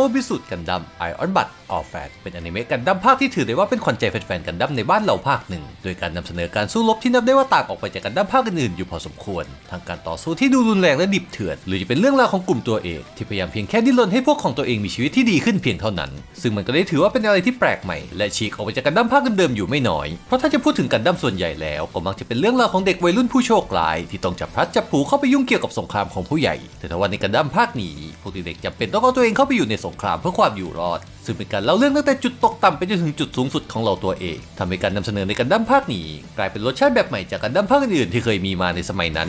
โมบิสุดกันดัมไอออนบัต ออฟแฟเป็นอนิเมะกันดั้มภาคที่ถือได้ว่าเป็นขวัญใจแฟนๆกันดั้มในบ้านเราภาคหนึ่ง โดยการนำเสนอการสู้รบที่นับได้ว่าต่างออกไปจากกันดั้มภาคอื่นๆอยู่พอสมควรทั้งการต่อสู้ที่ดูรุนแรงและดิบเถื่อน หรือจะเป็นเรื่องราวของกลุ่มตัวเอกที่พยายามเพียงแค่ดิ้นรนให้พวกของตัวเองมีชีวิตที่ดีขึ้นเพียงเท่านั้น ซึ่งมันก็ได้ถือว่าเป็นอะไรที่แปลกใหม่ และฉีกออกไปจากกันดั้มภาคเดิมๆอยู่ไม่น้อย เพราะถ้าจะพูดถึงกันดั้มส่วนใหญ่แล้วก็มักจะเป็นเรื่องราวของเด็กวัยรุ่นผู้โชคร้าย ที่ต้องจับพลัดจับผลูเข้าไปยุ่งเกี่ยวกับสงครามของผู้ใหญ่ แต่ถ้าวันในกันดั้มภาคนี้พวกเด็กจำเป็นต้องเอาตัวเองเข้าไปอยู่ในสงครามเพื่อความอยู่รอด ซึ่งเป็นการเล่าเรื่องตั้งแต่จุดตกต่ำไปจนถึงจุดสูงสุดของเราตัวเองทำให้การนำเสนอในการดั้มภาคนี้ กลายเป็นรสชาติแบบใหม่จากการดั้มภาคอื่นๆที่เคยมีมาในสมัยนั้น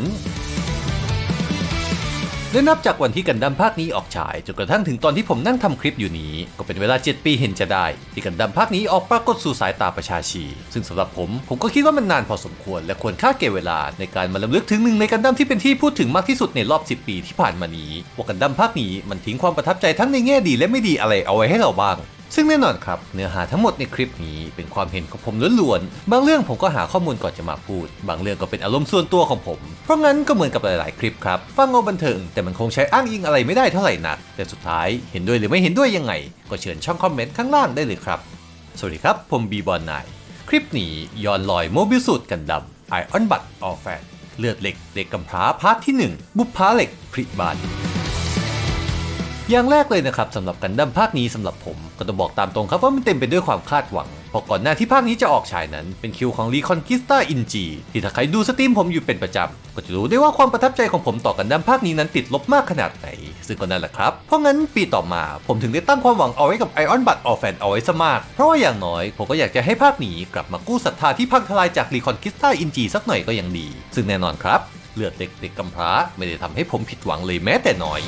และนับจากวันที่กันดั้มภาคนี้ออกฉายจนกระทั่งถึงตอนที่ผมนั่งทำคลิปอยู่นี้ ก็เป็นเวลา 7 ปีเห็นจะได้ ที่กันดั้มภาคนี้ออกปรากฏสู่สายตาประชาชี ซึ่งสำหรับผมผมก็คิดว่ามันนานพอสมควร และควรค่าเก็บเวลาในการมาลำลึกถึงหนึ่งในกันดั้มที่เป็นที่พูดถึงมากที่สุดในรอบ 10 ปีที่ผ่านมานี้ว่ากันดั้มภาคนี้มันทิ้งความประทับใจทั้งในแง่ดีและไม่ดีอะไรเอาไว้ให้เราบ้าง ซึ่งแน่นอนครับ เนื้อหาทั้งหมดในคลิปนี้เป็นความเห็นของผมล้วนๆ บางเรื่องผมก็หาข้อมูลก่อนจะมาพูด บางเรื่องก็เป็นอารมณ์ส่วนตัวของผม เพราะงั้นก็เหมือนกับหลายๆ คลิปครับ ฟังเอาบันเทิงแต่มันคงใช้อ้างอิงอะไรไม่ได้เท่าไหร่นัก แต่สุดท้ายเห็นด้วยหรือไม่เห็นด้วยยังไง ก็เชิญช่องคอมเมนต์ข้างล่างได้เลยครับ สวัสดีครับ ผมบีบอลนายคลิปนี้ย้อนลอยโมบิลสูตรกันดำไอออนบัตออฟแฟนเลือดเหล็กเด็กกำพร้าพาร์ทที่หนึ่งบุพภาเหล็กพริบาน อย่างแรกเลยนะครับสำหรับกันดั้มภาคนี้สำหรับผมก็ต้องบอกตามตรงครับว่ามันเต็มไปด้วยความคาดหวังเพราะก่อนหน้าที่ภาคนี้จะออกฉายนั้นเป็นคิวของ Reconquista in G ที่ถ้าใครดูสตรีมผมอยู่เป็นประจำ ก็จะรู้ได้ว่าความประทับใจของผมต่อกันดั้มภาคนี้นั้นติดลบมากขนาดไหน ซึ่งก็นั่นแหละครับ เพราะงั้นปีต่อมาผมถึงได้ตั้งความหวังเอาไว้กับ Iron Blood of Fan เอาไว้ซะมาก เพราะว่าอย่างน้อยผมก็อยากจะให้ภาคนี้กลับมากู้ศรัทธาที่พังทลายจาก Reconquista in G สักหน่อยก็ยังดี ซึ่งแน่นอนครับเลือดเด็กเด็กกำพร้าไม่ได้ทำให้ผมผิดหวังเลยแม้แต่น้อย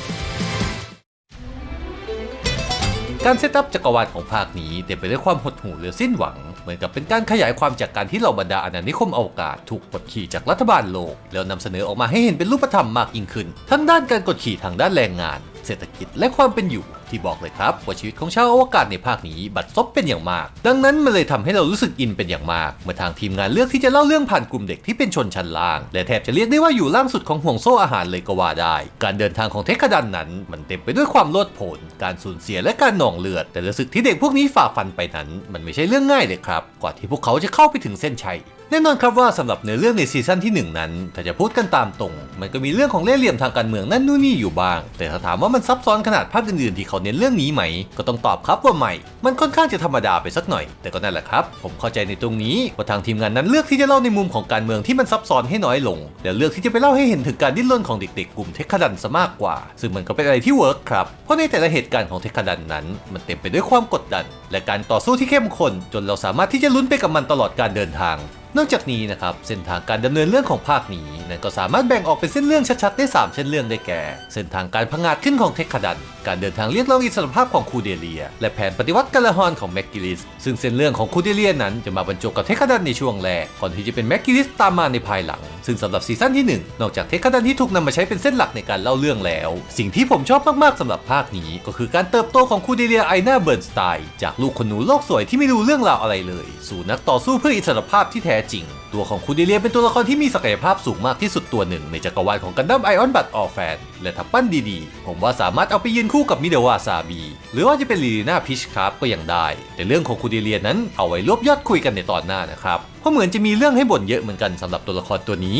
การเซตอัพจักรวาลของภาคนี้เต็มไปด้วยความหดหู่หรือสิ้นหวัง เหมือนกับเป็นการขยายความจากการที่เหล่าบรรดาอาณานิคมอวกาศถูกกดขี่จากรัฐบาลโลก แล้วนำเสนอออกมาให้เห็นเป็นรูปธรรมมากยิ่งขึ้น ทั้งด้านการกดขี่ทางด้านแรงงาน เศรษฐกิจและความเป็นอยู่ ที่บอกเลยครับว่าชีวิตของชาวอวกาศในภาคนี้บัดซบเป็นอย่างมาก ดังนั้นมันเลยทำให้เรารู้สึกอินเป็นอย่างมาก เมื่อทางทีมงานเลือกที่จะเล่าเรื่องผ่านกลุ่มเด็กที่เป็นชนชั้นล่าง และแทบจะเรียกได้ว่าอยู่ล่างสุดของห่วงโซ่อาหารเลยก็ว่าได้ การเดินทางของเทคดันนั้น มันเต็มไปด้วยความโลดโผนการสูญเสียและการหนองเลือด แต่ละศึกที่เด็กพวกนี้ฝ่าฟันไปนั้น มันไม่ใช่เรื่องง่ายเลยครับ กว่าที่พวกเขาจะเข้าไปถึงเส้นชัย แน่นอนครับว่าสำหรับเนื้อเรื่องในซีซั่นที่ 1 นั้น ถ้าจะพูดกันตามตรง มันก็มีเรื่องของเล่ห์เหลี่ยมทางการเมืองนั่นนู่นนี่อยู่บ้าง แต่ถ้าถามว่ามันซับซ้อนขนาดภาคอื่นๆที่เขาเน้นเรื่องนี้ไหม ก็ต้องตอบครับว่าไม่ มันค่อนข้างจะธรรมดาไปสักหน่อย แต่ก็นั่นแหละครับ ผมเข้าใจในตรงนี้ว่าทางทีมงานนั้นเลือกที่จะเล่าในมุมของการเมืองที่มันซับซ้อนให้น้อยลง แล้วเลือกที่จะไปเล่าให้เห็นถึงการดิ้นรนของเด็กๆกลุ่มเทคคดันซะมากกว่า ซึ่งมันก็เป็นอะไรที่เวิร์กครับ เพราะในแต่ละเหตุการณ์ของเทคดันนั้น มันเต็มไปด้วยความกดดัน และการต่อสู้ที่เข้มข้นจนเราสามารถที่จะลุ้นไปกับมันตลอดการเดินทาง นอกจากนี้นะครับเส้นทางการดำเนินเรื่องของภาคนี้นั้นก็สามารถแบ่งออกเป็นเส้นเรื่องชัดๆได้ 3 เส้นเรื่องได้แก่ เส้นทางการพังอาจขึ้นของเทคคดัน การเดินทางเรียกร้องอิสรภาพของคูเดเลีย และแผนปฏิวัติกาลาฮอนของแมกกิลิส ซึ่งเส้นเรื่องของคูเดเลียนั้นจะมาบรรจบกับเทคคดันในช่วงแรกก่อนที่จะเป็นแมกกิลิสตามมาในภายหลัง ซึ่งสำหรับซีซั่นที่ 1 นอกจากเทคคดันที่ถูกนำมาใช้เป็นเส้นหลักในการเล่าเรื่องแล้ว สิ่งที่ผมชอบมากๆสำหรับภาคนี้ ก็คือการเติบโตของคูเดเลียไอนาเบิร์นสไตน์จากลูกคนหนูโลกสวยที่ไม่รู้เรื่องราวอะไรเลย สู่นักต่อสู้เพื่ออิสรภาพที่แท้จริง ตัวของคูเดเลียเป็นตัวละครที่มีศักยภาพสูงมากที่สุดตัวหนึ่งในจักรวาลของกันดั้มไอออนบัตออแฟนและถ้าปั้นดีๆ ผมว่าสามารถเอาไปยืนคู่กับมิเดวาซาบี หรือว่าจะเป็นลีลีนาพิชครับก็ยังได้ แต่เรื่องของคูเดเลียนั้นเอาไว้รวบยอดคุยกันในตอนหน้านะครับเพราะเหมือนจะมีเรื่องให้บ่นเยอะเหมือนกันสำหรับตัวละครตัวนี้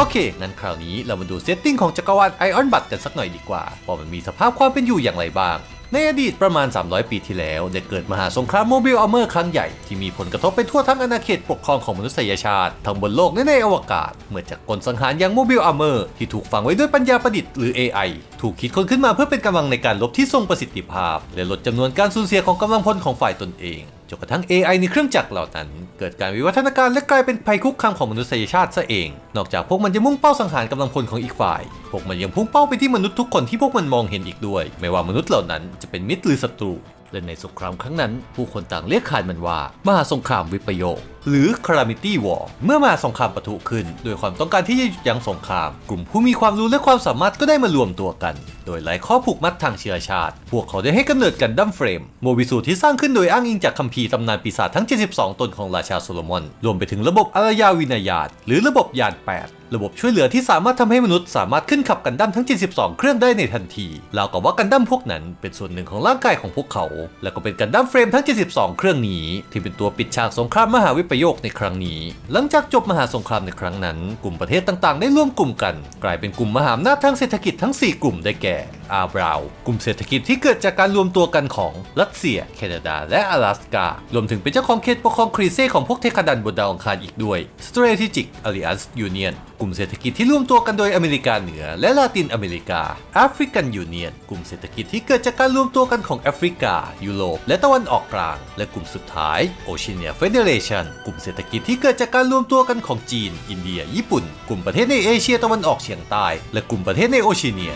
โอเคงั้นคราวนี้เรามาดูเซตติ้งของจักรวาลไอออนบัตกันสักหน่อยดีกว่า ว่ามันมีสภาพความเป็นอยู่อย่างไรบ้าง ในอดีตประมาณ 300 ปีที่แล้วได้เกิดมหาสงครามโมบิลอัลเมอร์ครั้งใหญ่ ที่มีผลกระทบไปทั่วทั้งอาณาเขตปกครองของมนุษยชาติ ทั้งบนโลกและในอวกาศ เมื่อจากกลสังหารอย่างโมบิลอัลเมอร์ที่ถูกฝังไว้ด้วยปัญญาประดิษฐ์หรือ AI ถูกคิดค้นขึ้นมาเพื่อเป็นกำลังในการลบที่ทรงประสิทธิภาพ และลดจำนวนการสูญเสียของกำลังพลของฝ่ายตนเอง จนกระทั่ง AI ในเครื่องจักรเหล่านั้น เกิดการวิวัฒนาการและกลายเป็นภัยคุกคามของมนุษยชาติซะเอง นอกจากพวกมันจะมุ่งเป้าสังหารกำลังพลของอีกฝ่าย พวกมันยังพุ่งเป้าไปที่มนุษย์ทุกคนที่พวกมันมองเห็นอีกด้วย ไม่ว่ามนุษย์เหล่านั้นจะเป็นมิตรหรือศัตรู และในสงครามครั้งนั้น ผู้คนต่างเรียกขานมันว่า มหาสงครามวิปโยค หรือ Calamity War เมื่อมาสงครามปะทุขึ้น โดยความต้องการที่จะหยุดยั้งสงคราม กลุ่มผู้มีความรู้และความสามารถก็ได้มารวมตัวกัน โดยหลายข้อผูกมัดทางเชื้อชาติ พวกเขาได้ให้กำเนิดกันดั้มเฟรม โมบิสูที่สร้างขึ้นโดยอ้างอิงจากคัมภีร์ตำนานปีศาจทั้ง 72 ตนของราชาโซโลมอน รวมไปถึงระบบอารยาวินาญาตหรือระบบยาน8ระบบช่วยเหลือที่สามารถทำให้มนุษย์สามารถขึ้นขับกันดั้มทั้ง 72 เครื่องได้ในทันทีราวกับว่ากันดั้มพวกนั้นเป็นส่วนหนึ่งของร่างกายของพวกเขาและก็เป็นกันดั้มเฟรมทั้ง 72 เครื่องนี้ ที่เป็นตัวปิดฉากสงครามมหาวิปโยคในครั้งนี้ หลังจากจบมหาสงครามในครั้งนั้น กลุ่มประเทศต่างๆ ได้ร่วมกลุ่มกัน กลายเป็นกลุ่มมหาอำนาจทางเศรษฐกิจทั้ง 4 กลุ่มได้แก่ อาบราว กลุ่มเศรษฐกิจที่เกิดจากการรวมตัวกันของรัสเซีย แคนาดา และ阿拉สการวมถึงเป็นเจ้าของเขตปกครองครีเซ่ของพวกเทคดันบนดาวอังคารอีกด้วย Strategic Alliance Union กลุ่มเศรษฐกิจที่รวมตัวกันโดยอเมริกาเหนือ และลาตินอเมริกา African Union กลุ่มเศรษฐกิจที่เกิดจากการรวมตัวกันของแอฟริกา ยุโรปและตะวันออกกลาง และกลุ่มสุดท้าย Oceania Federation กลุ่มเศรษฐกิจที่เกิดจากการรวมตัวกันของจีน อินเดีย ญี่ปุ่น กลุ่มประเทศในเอเชียตะวันออกเฉียงใต้ และกลุ่มประเทศในโอเชียเนีย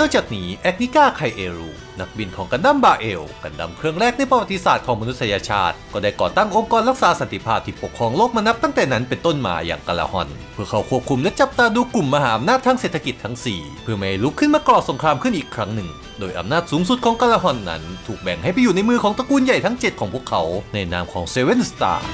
นอกจากนี้แอกนิก้าไคเอรูนักบินของกันดั้มบาเอล กันดั้มเครื่องแรกในประวัติศาสตร์ของมนุษยชาติ ก็ได้ก่อตั้งองค์กรรักษาสันติภาพที่ปกครองโลกมานับตั้งแต่นั้นเป็นต้นมาอย่างกาลาฮอน เพื่อเข้าควบคุมและจับตาดูกลุ่มมหาอำนาจทางเศรษฐกิจทั้ง 4 เพื่อไม่ให้ลุกขึ้นมาก่อสงครามขึ้นอีกครั้งหนึ่ง โดยอำนาจสูงสุดของกาลาฮอนนั้น ถูกแบ่งให้ไปอยู่ในมือของตระกูลใหญ่ทั้ง 7 ของพวกเขา ในนามของเซเว่นสตาร์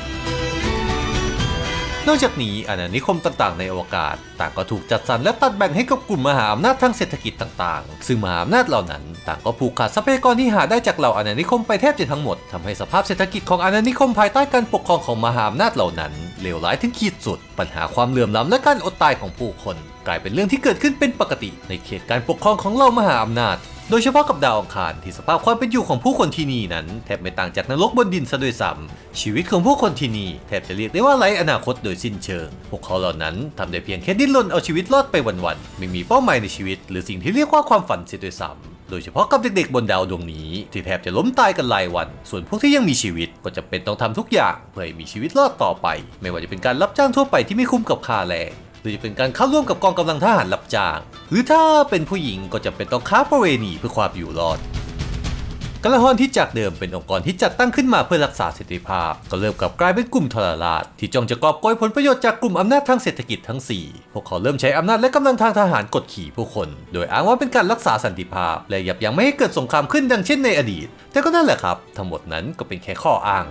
นอกจากนี้อาณานิคมต่างๆในอวกาศ ต่างก็ถูกจัดสรรและตัดแบ่งให้กับกลุ่มมหาอำนาจทางเศรษฐกิจต่างๆ ซึ่งมหาอำนาจเหล่านั้น ต่างก็ผูกขาดทรัพยากรที่หาได้จากเหล่าอาณานิคมไปแทบจะทั้งหมดทำให้สภาพเศรษฐกิจของอาณานิคมภายใต้การปกครองของมหาอำนาจเหล่านั้นเลวร้ายถึงขีดสุด ปัญหาความเหลื่อมล้ำและการอดตายของผู้คน กลายเป็นเรื่องที่เกิดขึ้นเป็นปกติ ในเขตการปกครองของเหล่ามหาอำนาจ โดยเฉพาะกับดาวอังคารที่สภาพความเป็นอยู่ของผู้คนที่นี่นั้น แทบไม่ต่างจากนรกบนดินซะด้วยซ้ำชีวิตของผู้คนที่นี่แทบจะเรียกได้ว่าไร้อนาคตโดยสิ้นเชิง พวกเขาเหล่านั้นทำได้เพียงแค่ดิ้นรนเอาชีวิตรอดไปวันๆไม่มีเป้าหมายในชีวิต หรือสิ่งที่เรียกว่าความฝันเสียด้วยซ้ำโดยเฉพาะกับเด็กๆบนดาวดวงนี้ ที่แทบจะล้มตายกันรายวัน ส่วนพวกที่ยังมีชีวิตก็จะเป็นต้องทำทุกอย่าง เพื่อให้มีชีวิตรอดต่อไป ไม่ว่าจะเป็นการรับจ้างทั่วไปที่ไม่คุ้มกับค่าแรง หรือจะเป็นการเข้าร่วมกับกองกำลังทหารรับจ้าง หรือถ้าเป็นผู้หญิงก็จะเป็นต้องค้าประเวณีเพื่อความอยู่รอดกาลาฮอนที่จากเดิมเป็นองค์กรที่จัดตั้งขึ้นมาเพื่อรักษาเสรีภาพ ก็เริ่มกลับกลายเป็นกลุ่มทรราชที่จ้องจะกอบโกยผลประโยชน์จากกลุ่มอำนาจทางเศรษฐกิจทั้ง 4 พวกเขาเริ่มใช้อำนาจและกำลังทางทหารกดขี่ผู้คน โดยอ้างว่าเป็นการรักษาสันติภาพ และยับยั้งไม่ให้เกิดสงครามขึ้นดังเช่นในอดีต แต่ก็นั่นแหละครับ ทั้งหมดนั้นก็เป็นแค่ข้ออ้าง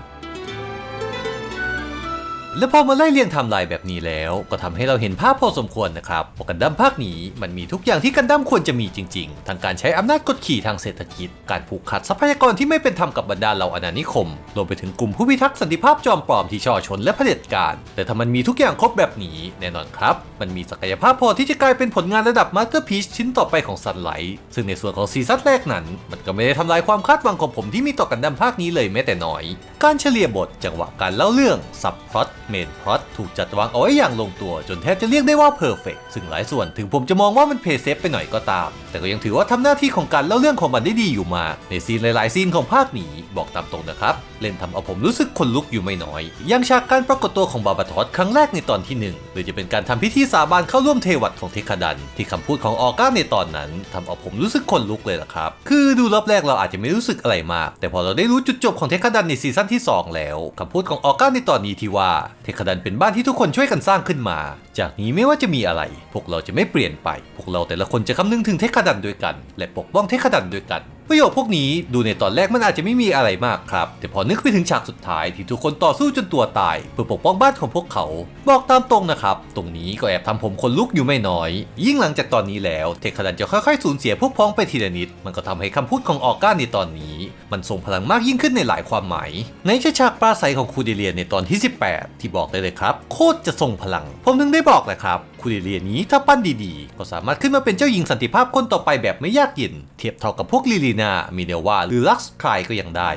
และพอมาไล่เรียงไทม์ไลน์แบบนี้แล้ว ก็ทำให้เราเห็นภาพพอสมควรนะครับว่ากันดั้มภาคนี้มันมีทุกอย่างที่กันดั้มควรจะมีจริงๆ ทั้งการใช้อำนาจกดขี่ทางเศรษฐกิจ การผูกขาดทรัพยากรที่ไม่เป็นธรรมกับบรรดาเหล่าอาณานิคม รวมไปถึงกลุ่มผู้พิทักษ์สันติภาพจอมปลอมที่ช่อชนและเผด็จการ แต่ถ้ามันมีทุกอย่างครบแบบนี้แน่นอนครับ มันมีศักยภาพพอที่จะกลายเป็นผลงานระดับมาสเตอร์พีชชิ้นต่อไปของซันไลท์ซึ่งในส่วนของซีซั่นแรกนั้น มันก็ไม่ได้ทำลายความคาดหวังของผมที่มีต่อกันดั้มภาคนี้เลยแม้แต่น้อย การเฉลี่ยบทจังหวะการเล่าเรื่องซับพล็อต เมนพล็อตถูกจัดวางเอาไว้อย่างลงตัว จนแทบจะเรียกได้ว่าเพอร์เฟกซึ่งหลายส่วนถึงผมจะมองว่ามันเพย์เซฟไปหน่อยก็ตาม แต่ก็ยังถือว่าทำหน้าที่ของการเล่าเรื่องของมันได้ดีอยู่มาก ในซีนหลายๆซีนของภาคนี้บอกตามตรงนะครับ เล่นทำเอาผมรู้สึกขนลุกอยู่ไม่น้อยอยังฉากการปรากฏตัวของบาบาทอสครั้งแรกในตอนที่หนึ่งหรือจะเป็นการทำพิธีสาบานเข้าร่วมเทวัตของเทคดัน ที่คำพูดของออก้าในตอนนั้นทำเอาผมรู้สึกขนลุกเลยล่ะครับ คือดูรอบแรกเราอาจจะไม่รู้สึกอะไรมาก แต่พอเราได้รู้จุดจบของเทคดันในซีซั่นที่ 2 แล้วคำพูดของออก้าในตอนนี้ที่ว่าเทคดันเป็นบ้านที่ทุกคนช่วยกันสร้างขึ้นมา จากนี้ไม่ว่าจะมีอะไร พวกเราจะไม่เปลี่ยนไป พวกเราแต่ละคนจะคำนึงถึงเทคดันด้วยกัน และปกป้องเทคดันด้วยกัน ประโยคพวกนี้ดูในตอนแรกมันอาจจะไม่มีอะไรมากครับ แต่พอนึกไปถึงฉากสุดท้ายที่ทุกคนต่อสู้จนตัวตาย เพื่อปกป้องบ้านของพวกเขา บอกตามตรงนะครับ ตรงนี้ก็แอบทำผมขนลุกอยู่ไม่น้อย ยิ่งหลังจากตอนนี้แล้วเทคดันจะค่อยๆ สูญเสียพวกพ้องไปทีละนิด มันก็ทำให้คำพูดของออก้าในตอนนี้ มันทรงพลังมากยิ่งขึ้นในหลายความหมาย ในฉากปราศัยของคูเดเลียในตอนที่ 18 ที่บอกได้เลยครับ โคตรจะทรงพลัง ผมถึงได้บอกแหละครับ คูเรเลียนี้ถ้าปั้นดีๆ ก็สามารถขึ้นมาเป็นเจ้าหญิงสันติภาพคนต่อไปแบบไม่ยากเย็น เทียบเท่ากับพวกลิลีนามิเนวาหรือลักซ์คลายก็ยังได้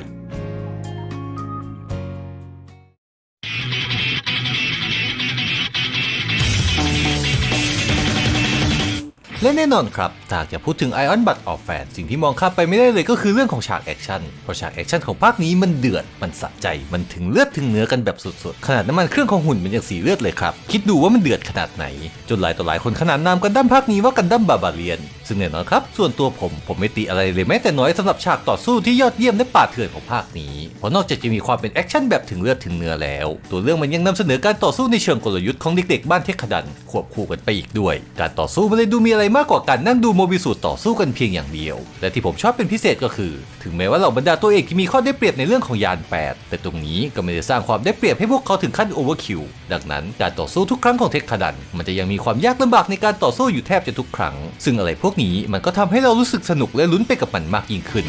และแน่นอนครับถ้าหากจะพูดถึง Iron Butt of Fan สิ่งที่มองข้ามไปไม่ได้เลยก็คือเรื่องของฉากแอคชั่นเพราะฉากแอคชั่นของภาคนี้มันเดือด มันสะใจ มันถึงเลือดถึงเนื้อกันแบบสุดๆ ขนาดน้ำมันเครื่องของหุ่นมันยังสีเลือดเลยครับ คิดดูว่ามันเดือดขนาดไหน จนหลายต่อหลายคนขนานนามกันดั้มภาคนี้ว่ากันดั้มบาบาเลียน ซึ่งแน่นอนครับ ส่วนตัวผมผมไม่ติอะไรเลยแม้แต่น้อยสำหรับฉากต่อสู้ที่ยอดเยี่ยมและป่าเถื่อนของภาคนี้ เพราะนอกจากจะมีความเป็นแอคชั่นแบบถึงเลือดถึงเนื้อแล้ว ตัวเรื่องมันยังนำเสนอการต่อสู้ในเชิงกลยุทธ์ของเด็กๆบ้านเทคดัน ควบคู่กันไปอีกด้วย การต่อสู้มันเลยดูมีอะไรมากกว่าการนั่งดูโมบิสูตต่อสู้กันเพียงอย่างเดียว และที่ผมชอบเป็นพิเศษก็คือ ถึงแม้ว่าเหล่าบรรดาตัวเอกที่มีข้อได้เปรียบในเรื่องของยาน 8 แต่ตรงนี้ก็ไม่ได้สร้างความได้เปรียบให้พวกเขาถึงขั้นโอเวอร์คิวดังนั้นการต่อสู้ทุกครั้งของเทคดัน มันจะยังมีความยากลำบากในการต่อสู้อยู่แทบจะทุกครั้ง ซึ่งอะไรพวกนี้มันก็ทำให้เรารู้สึกสนุกและลุ้นไปกับมันมากยิ่งขึ้น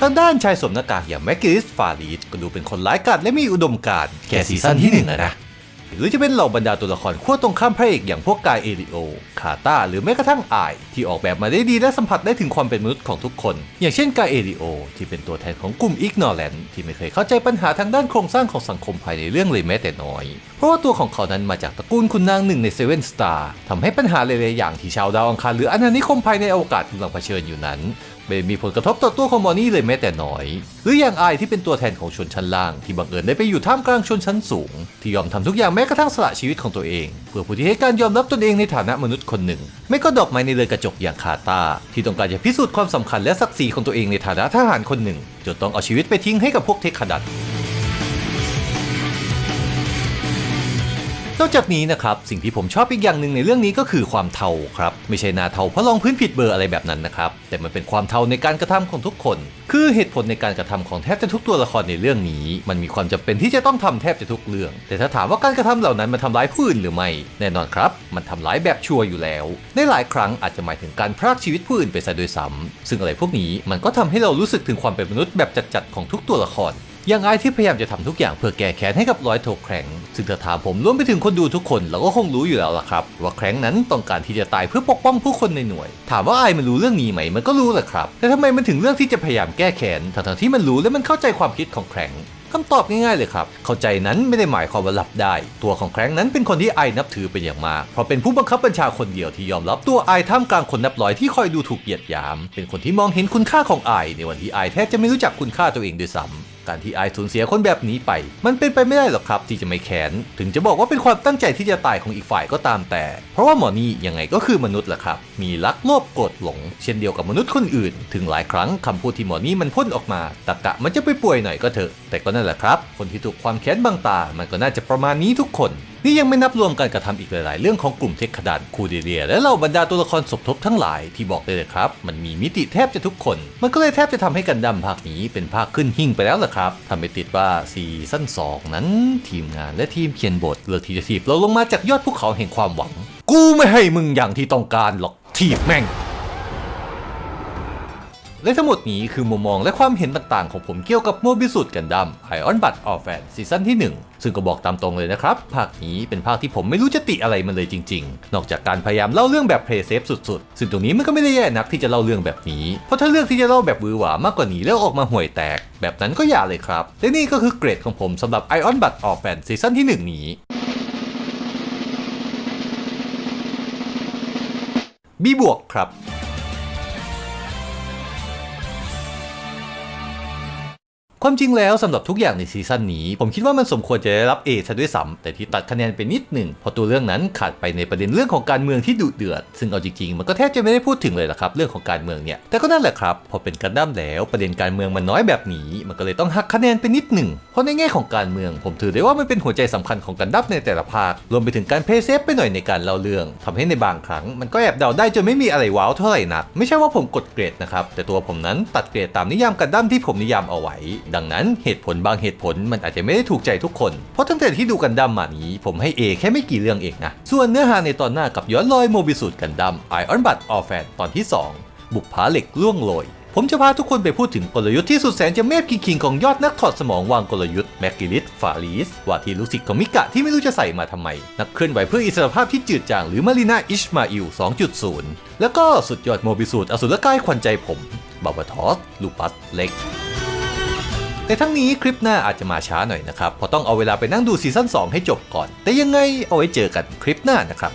ทางด้านชายสวมหน้ากากอย่างแม็กกิสฟารีดก็ดูเป็นคนร้ายกาจและมีอุดมการณ์แก่ซีซั่นที่หนึ่งอะนะ หรือจะเป็นเหล่าบรรดาตัวละครขั้วตรงข้ามพระเอกอย่างพวกกายเอริโอ คาตาหรือแม้กระทั่งอาย ที่ออกแบบมาได้ดีและสัมผัสได้ถึงความเป็นมนุษย์ของทุกคน อย่างเช่นกายเอริโอ ที่เป็นตัวแทนของกลุ่มอิกนอร์แลนที่ไม่เคยเข้าใจปัญหาทางด้านโครงสร้างของสังคมภายในเรื่องเลยแม้แต่น้อย เพราะว่าตัวของเขานั้นมาจากตระกูลคุณนางหนึ่งในเซเว่นสตาร์ทำให้ปัญหาหลายๆอย่างที่ชาวดาวอังคารหรืออาณานิคมภายในอวกาศกำลังเผชิญอยู่นั้นไม่มีผลกระทบต่อตัวของมอนี่เลยแม้แต่น้อย หรืออย่างไอที่เป็นตัวแทนของชนชั้นล่าง ที่บังเอิญได้ไปอยู่ท่ามกลางชนชั้นสูง ที่ยอมทำทุกอย่างแม้กระทั่งสละชีวิตของตัวเอง เพื่อผู้ที่ให้การยอมรับตนเองในฐานะมนุษย์คนหนึ่ง ไม่ก็ดอกไม้ในเรือนกระจกอย่างคาตาที่ต้องการจะพิสูจน์ความสำคัญและศักดิ์ศรีของตัวเองในฐานะทหารคนหนึ่งจนต้องเอาชีวิตไปทิ้งให้กับพวกเทคขดัด นอกจากนี้นะครับสิ่งที่ผมชอบอีกอย่างหนึ่งในเรื่องนี้ก็คือความเทาครับไม่ใช่นาเทาเพราะลองพื้นผิดเบอร์อะไรแบบนั้นนะครับแต่มันเป็นความเทาในการกระทำของทุกคน คือเหตุผลในการกระทำของแทบจะทุกตัวละครในเรื่องนี้ มันมีความจำเป็นที่จะต้องทำแทบจะทุกเรื่อง แต่ถ้าถามว่าการกระทำเหล่านั้นมันทำร้ายผู้อื่นหรือไม่แน่นอนครับ มันทำร้ายแบบชัวร์อยู่แล้ว ในหลายครั้งอาจจะหมายถึงการพรากชีวิตผู้อื่นไปซะด้วยซ้ำซึ่งอะไรพวกนี้มันก็ทำให้เรารู้สึกถึงความเป็นมนุษย์แบบจัดๆของทุกตัวละคร อย่างไอที่พยายามจะทำทุกอย่างเพื่อแก้แค้นให้กับร้อยโทแครงซึ่งถ้าถามผมรวมไปถึงคนดูทุกคนเราก็คงรู้อยู่แล้วล่ะครับ ว่าแครงนั้นต้องการที่จะตายเพื่อปกป้องผู้คนในหน่วย ถามว่าไอมันรู้เรื่องนี้ไหมมันก็รู้แหละครับ แต่ทำไมมันถึงเลือกที่จะพยายามแก้แค้นทั้งๆที่มันรู้และมันเข้าใจความคิดของแครงคำตอบง่ายๆเลยครับ เข้าใจนั้นไม่ได้หมายความว่ารับได้ ตัวของแครงนั้นเป็นคนที่ไอนับถือเป็นอย่างมาก เพราะเป็นผู้บังคับบัญชาคนเดียวที่ยอมรับตัวไอท่ามกลางคนนับร้อยที่คอยดูถูกเหยียดหยาม เป็นคนที่มองเห็นคุณค่าของไอในวันที่ไอแทบจะไม่รู้จักคุณค่าตัวเองด้วยซ้ำ การที่ไอสูญเสียคนแบบนี้ไป มันเป็นไปไม่ได้หรอกครับที่จะไม่แค้นถึงจะบอกว่าเป็นความตั้งใจที่จะตายของอีกฝ่ายก็ตามแต่ เพราะว่าหมอนี่ยังไงก็คือมนุษย์แหละครับ มีรักโลภโกรธหลง เช่นเดียวกับมนุษย์คนอื่น ถึงหลายครั้งคำพูดที่หมอนี่มันพ่นออกมาตะกะมันจะไปป่วยหน่อยก็เถอะ แต่ก็นั่นแหละครับ คนที่ถูกความแค้นบังตา มันก็น่าจะประมาณนี้ทุกคน นี่ยังไม่นับรวมการกระทำอีกหลาย ๆ เรื่องของกลุ่มเทคขดันคูเดเลีย และเหล่าบรรดาตัวละครสมทบทั้งหลายที่บอกเลยครับ มันมีมิติแทบจะทุกคน มันก็เลยแทบจะทำให้กันดั้มภาคนี้เป็นภาคขึ้นหิ่งไปแล้วล่ะครับทำไปติดว่าซีซั่น2นั้น ทีมงานและทีมเขียนบทเลือกที่จะถีบเราลงมาจากยอดภูเขาแห่งความหวัง กูไม่ให้มึงอย่างที่ต้องการหรอกถีบแม่ง และทั้งหมดนี้คือมุมมองและความเห็นต่างๆ ของผมเกี่ยวกับโมบิสุดกันดัมไอออนบัตออฟแฟนซีซั่นที่ 1 ซึ่งก็บอกตามตรงเลยนะครับ ภาคนี้เป็นภาคที่ผมไม่รู้จะติอะไรมันเลยจริง ๆ นอกจากการพยายามเล่าเรื่องแบบเพลย์เซฟสุดๆ ซึ่งตรงนี้มันก็ไม่ได้แย่นักที่จะเล่าเรื่องแบบนี้ เพราะถ้าเลือกที่จะเล่าแบบวือหวามากกว่านี้แล้วออกมาห่วยแตก แบบนั้นก็อย่าเลยครับ และนี่ก็คือเกรดของผมสำหรับ Ion b u t of Fan ซีซั่นที่ 1 นี้ B บวกครับ ความจริงแล้วสำหรับทุกอย่างในซีซั่นนี้ ผมคิดว่ามันสมควรจะได้รับ A ซะด้วยซ้ำแต่ที่ตัดคะแนนไปนิดหนึ่งเพราะตัวเรื่องนั้นขาดไปในประเด็นเรื่องของการเมืองที่ดุเดือด ซึ่งเอาจริงๆมันก็แทบจะไม่ได้พูดถึงเลยละครับเรื่องของการเมืองเนี่ยแต่ก็นั่นแหละครับพอเป็นการดั้มแล้วประเด็นการเมืองมันน้อยแบบนี้ มันก็เลยต้องหักคะแนนไปนิดหนึ่งเพราะในแง่ของการเมือง ผมถือได้ว่ามันเป็นหัวใจสำคัญของการดั้มในแต่ละภาครวมไปถึงการเพย์เซฟไปหน่อยในการเล่าเรื่องทำให้ในบางครั้ง มันก็แอบเดาได้จนไม่มีอะไรว้าวเท่าไหร่นักไม่ใช่ว่าผมกดเกรดนะครับแต่ตัวผมนั้นตัดเกรดตามนิยามการดั้มที่ผมนิยามเอาไว้ดังนั้นเหตุผลบางเหตุผลมันอาจจะไม่ได้ถูกใจทุกคน เพราะตั้งแต่ที่ดูกันดั้มมานี้ ผมให้ A แค่ไม่กี่เรื่องเองนะ ส่วนเนื้อหาในตอนหน้ากับย้อนรอยโมบิสูตรกันดั้มไอออนบัตออฟแฟนตอนที่ 2 บุกผาเหล็กล่วงโรยผมจะพาทุกคนไปพูดถึงกลยุทธ์ที่สุดแสนจะเมฟคิงของยอดนักถอดสมองวางกลยุทธ์แมกกิลิสฟาลิสว่าที่ลูกศิษย์ของมิกะที่ไม่รู้จะใส่มาทำไม นักเคลื่อนไหวเพื่ออิสรภาพที่จืดจางหรือมารีนาอิชมาอิล 2.0 แล้วก็สุดยอดโมบิสูตรอสุรกายขวัญใจผมบาบาทอสลูปัสเล็ก แต่ทั้งนี้คลิปหน้าอาจจะมาช้าหน่อยนะครับเพราะต้องเอาเวลาไปนั่งดูซีซั่น2ให้จบก่อน แต่ยังไงเอาไว้เจอกันคลิปหน้านะครับ